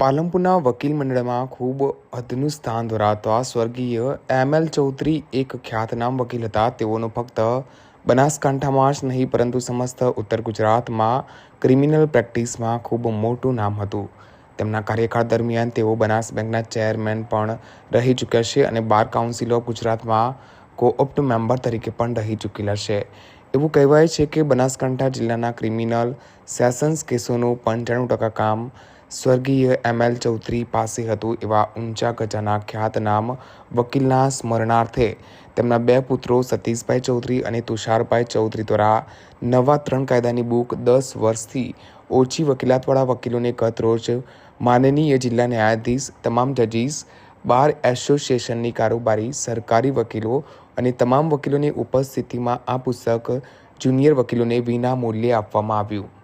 પાલનપુરના વકીલ મંડળમાં ખૂબ હદનું સ્થાન ધરાવતા સ્વર્ગીય એમ એલ ચૌધરી એક ખ્યાતનામ વકીલ હતા. તેઓનું ફક્ત બનાસકાંઠામાં જ નહીં, પરંતુ સમસ્ત ઉત્તર ગુજરાતમાં ક્રિમિનલ પ્રેક્ટિસમાં ખૂબ મોટું નામ હતું. તેમના કાર્યકાળ દરમિયાન તેઓ બનાસ બેંકના ચેરમેન પણ રહી ચૂક્યા છે અને બાર કાઉન્સિલ ઓફ ગુજરાતમાં કોઓપ્ટ મેમ્બર તરીકે પણ રહી ચૂકેલા છે. એવું કહેવાય છે કે બનાસકાંઠા જિલ્લાના ક્રિમિનલ સેશન્સ કેસોનું પંચાણું ટકા કામ સ્વર્ગીય એમ એલ ચૌધરી પાસે હતું એવા ઊંચા ગજાના ખ્યાતનામ વકીલના સ્મરણાર્થે. તેમના બે પુત્રો સતીશભાઈ ચૌધરી અને તુષારભાઈ ચૌધરી દ્વારા નવા ત્રણ કાયદાની બુક દસ વર્ષથી ઓછી વકીલાતવાળા વકીલોને ગત રોજ માનનીય જિલ્લા ન્યાયાધીશ, તમામ જજીસ, બાર એસોસિએશનની કારોબારી, સરકારી વકીલો અને તમામ વકીલોની ઉપસ્થિતિમાં આ પુસ્તક જુનિયર વકીલોને વિના મૂલ્યે આપવામાં આવ્યું.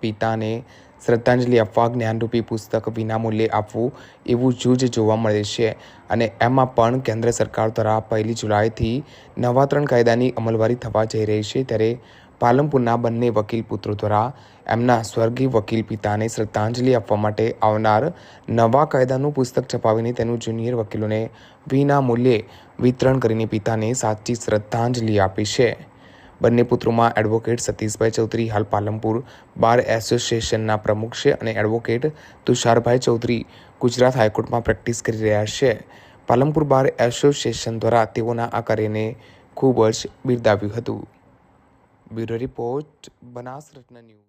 પિતાને શ્રદ્ધાંજલિ આપવા, જ્ઞાનરૂપી પુસ્તક વિનામૂલ્યે આપવું એવું જૂજ જોવા મળે છે. અને એમાં પણ કેન્દ્ર સરકાર દ્વારા પહેલી જુલાઈથી નવા ત્રણ કાયદાની અમલવારી થવા જઈ રહી છે. ત્યારે પાલનપુરના બંને વકીલ પુત્રો દ્વારા એમના સ્વર્ગીય વકીલ પિતાને શ્રદ્ધાંજલિ આપવા માટે આવનાર નવા કાયદાનું પુસ્તક છપાવીને તેનું જુનિયર વકીલોને વિના મૂલ્યે વિતરણ કરીને પિતાને સાચી શ્રદ્ધાંજલિ આપી છે. બંને પુત્રોમાં એડવોકેટ સતીશભાઈ ચૌધરી, હાલ પાલનપુર બાર એસોસિએશનના પ્રમુખ છે અને એડવોકેટ તુષારભાઈ ચૌધરી ગુજરાત હાઈકોર્ટમાં પ્રેક્ટિસ કરી રહ્યા છે. પાલનપુર બાર એસોસિએશન દ્વારા તેઓના આ કાર્યને ખૂબ જ બિરદાવ્યું હતું. બ્યુરો રિપોર્ટ બનાસ રત્ન ન્યૂઝ.